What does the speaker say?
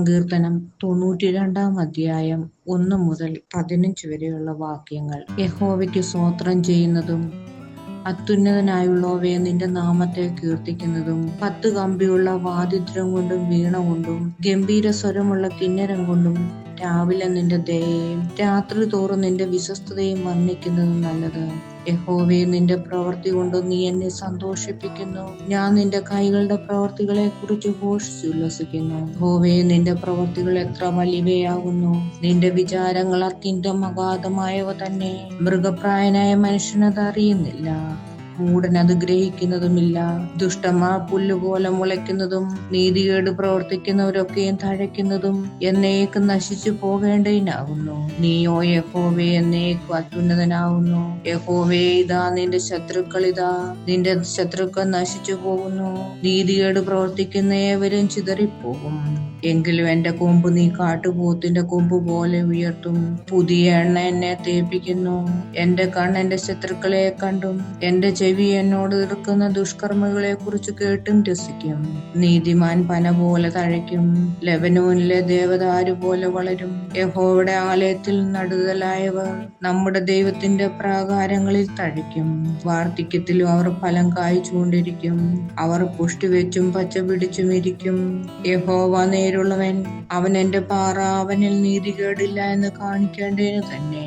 സങ്കീർത്തനം തൊണ്ണൂറ്റി രണ്ടാം അധ്യായം ഒന്ന് മുതൽ പതിനഞ്ച് വരെയുള്ള വാക്യങ്ങൾ. യഹോവയ്ക്ക് സ്വോത്രം ചെയ്യുന്നതും അത്യുന്നതനായുള്ളവയെ നിന്റെ നാമത്തെ കീർത്തിക്കുന്നതും പത്ത് കമ്പിയുള്ള വാദിദ്രം കൊണ്ടും വീണ കൊണ്ടും ഗംഭീര സ്വരമുള്ള കിന്നരം കൊണ്ടും രാവിലെ നിന്റെ ദയയും രാത്രി തോറും നിന്റെ വിശ്വസ്തതയും വർണിക്കുന്നത് നല്ലത്. യഹോവേ നിന്റെ പ്രവൃത്തി കൊണ്ട് നീ എന്നെ സന്തോഷിപ്പിക്കുന്നു. ഞാൻ നിന്റെ കൈകളുടെ പ്രവർത്തികളെ കുറിച്ച് ഘോഷിച്ചുല്ലസിക്കുന്നു യഹോവേ നിന്റെ പ്രവർത്തികൾ എത്ര വലിയവയാകുന്നു നിന്റെ വിചാരങ്ങൾ അത്യന്തം അഗാധമായവ തന്നെ. മൃഗപ്രായനായ മനുഷ്യനത് അറിയുന്നില്ല. മൂടനത് ഗ്രഹിക്കുന്നതുമില്ല. ദുഷ്ടന്മാർ പുല്ലുപോലെ മുളയ്ക്കുന്നതും നീതികേട് പ്രവർത്തിക്കുന്നവരൊക്കെയും തഴയ്ക്കുന്നതും എന്നേക്കും നശിച്ചു പോകേണ്ടതിനാകുന്നു. നീയോ യഹോവേ എന്നേക്കും അത്യുന്നതനാകുന്നു. യഹോവേ ഇതാ നിന്റെ ശത്രുക്കൾ ഇതാ. നിന്റെ ശത്രുക്കൾ നശിച്ചു പോകുന്നു. നീതികേട് പ്രവർത്തിക്കുന്ന ഏവരും ചിതറിപ്പോകും. എങ്കിലും എന്റെ കൊമ്പ് നീ കാട്ടുപോത്തിന്റെ കൊമ്പ് പോലെ ഉയർത്തും. പുതിയ എണ്ണ എന്നെ തേപ്പിക്കുന്നു. എന്റെ കണ്ണ് എന്റെ ശത്രുക്കളെ കണ്ടും. എന്റെ ചെവി എന്നോട് എതിർക്കുന്ന ദുഷ്കർമ്മികളെ കുറിച്ച് കേട്ടും രസിക്കും. നീതിമാൻ പന പോലെ തഴയ്ക്കും. ലെബനോനിലെ ദേവദാരു പോലെ വളരും. യഹോയുടെ ആലയത്തിൽ നടുതലായവർ നമ്മുടെ ദൈവത്തിന്റെ പ്രാകാരങ്ങളിൽ തഴയ്ക്കും. വാർദ്ധക്യത്തിലും അവർ ഫലം കായ്ച്ചുകൊണ്ടിരിക്കും. അവർ പുഷ്ടി വെച്ചും പച്ച പിടിച്ചും ഇരിക്കും. യഹോവ നേരുള്ളവൻ അവൻ എന്റെ പാറ അവനിൽ നീതികേടില്ല എന്ന് കാണിക്കേണ്ടതിന് തന്നെ.